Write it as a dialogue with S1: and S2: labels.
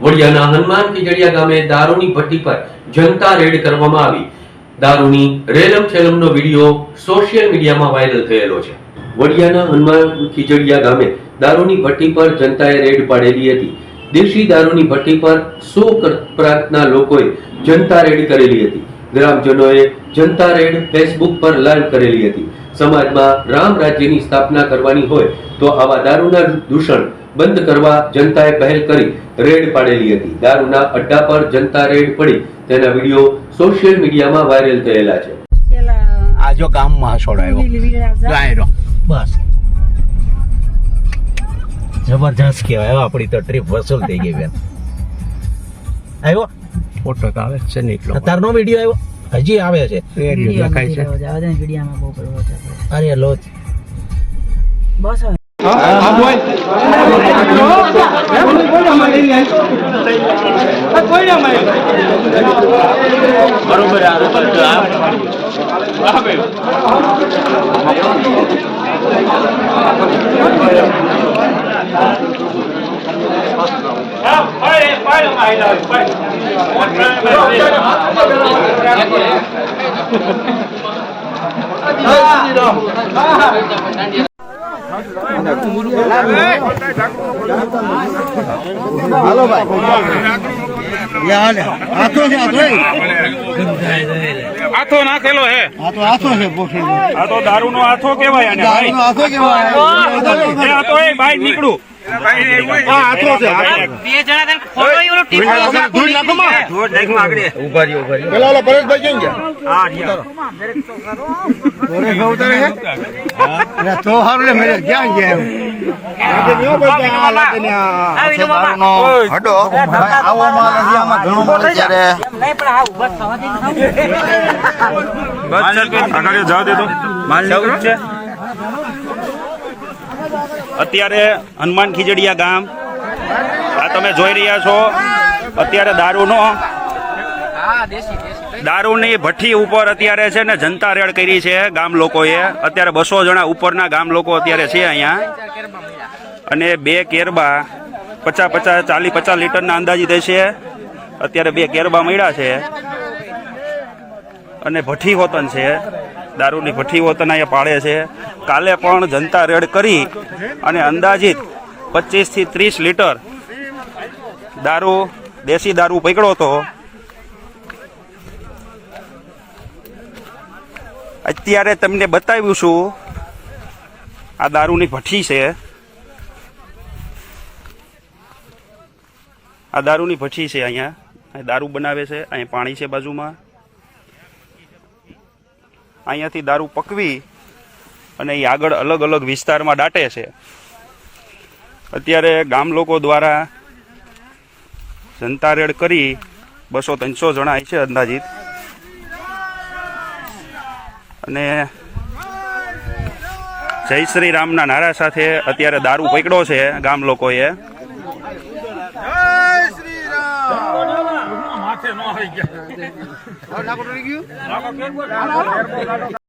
S1: વડિયાના હનુમાન કિજડિયા ગામે દારૂની ભઠ્ઠી પર જનતા રેડ કરવામાં આવી. દારૂની રેલમ છેલમનો વીડિયો સોશિયલ મીડિયામાં વાયરલ થયેલો છે. વડિયાના હનુમાન ખીજડીયા ગામે દારૂની ભઠ્ઠી પર જનતાએ રેડ પાડેલી હતી. દેશી દારૂની ભઠ્ઠી પર સો પ્રાંતના લોકોએ જનતા રેડ કરેલી હતી. ગ્રામજનોએ જનતા રેડ ફેસબુક પર લાઈવ કરેલી હતી. સમાજમાં રામ રાજ્યની સ્થાપના કરવાની હોય તો આવા દારૂના દૂષણ બંધ કરવા જનતાએ પહેલ કરી રેડ પાડેલી હતી. દારૂના અડ્ડા પર જનતા રેડ પડી. તેના વીડિયો સોશિયલ મીડિયામાં વાયરલ થયેલા છે.
S2: આજો
S3: આ જો ગામમાં છોડાયો ગાયરો બસ. જબરજસ્ત કહેવાય. આપણી તો ટ્રીપ વસૂલ થઈ ગઈ બેન. આવ્યો?
S4: ફોટો આવે છે ને એટલો.
S3: તારનો વીડિયો આવ્યો? હજી આવે છે.
S4: અરે રેડિયો દેખાય છે.
S2: વિડીયામાં બહુ પડવો છે
S3: અરે લો
S2: બસ હવે
S5: આથો નાખેલો હે. આ તો દારૂ નો આથો કેવાય આને કેવાય આથો એ ભાઈ. નીકળું આ આથો છે આથો.
S4: તો હારું મેરે ક્યાં ગયા
S6: ભાઈ આવો માલ આમાં ઘણો માલ ત્યારે
S5: આગળ જવા દે તો સૌ છે. અત્યારે હનુમાન ખીજડીયા ગામ. આ તમે જોઈ રહ્યા છો. અત્યારે દારૂનો દારૂની ભઠ્ઠી ઉપર અત્યારે છે ને જનતા રેડ કરી છે ગામ લોકોએ. અત્યારે બસો જણા ઉપરના ગામ લોકો અત્યારે છે અહીંયા. અને બે કેરબા પચાસ પચાસ ચાલીસ પચાસ લીટરના અંદાજિત છે અત્યારે બે કેરબા મળ્યા છે. અને ભઠ્ઠી હોતન છે. દારૂની ભઠ્ઠી હોતન અહીંયા પાડે છે. કાલે પણ જનતા રેડ કરી અને અંદાજિત પચીસથી ત્રીસ લીટર દારૂ, દેશી દારૂ પકડ્યો હતો. અત્યારે તમને બતાવ્યું છું, આ દારૂની ભઠ્ઠી છે. આ દારૂની ભઠ્ઠી છે અહીંયા. દારૂ બનાવે છે, અહીં પાણી છે બાજુમાં. અહીંયાથી દારૂ પકવી અને એ આગળ અલગ અલગ વિસ્તારમાં દાટે છે. અત્યારે ગામ લોકો દ્વારા જનતા રેડ કરી બસો ત્રણસો જણા છે અંદાજિત. અને જય શ્રી રામના નારા સાથે અત્યારે દારૂ પકડ્યો છે ગામ લોકોએ. માથે ન આવી ગયા.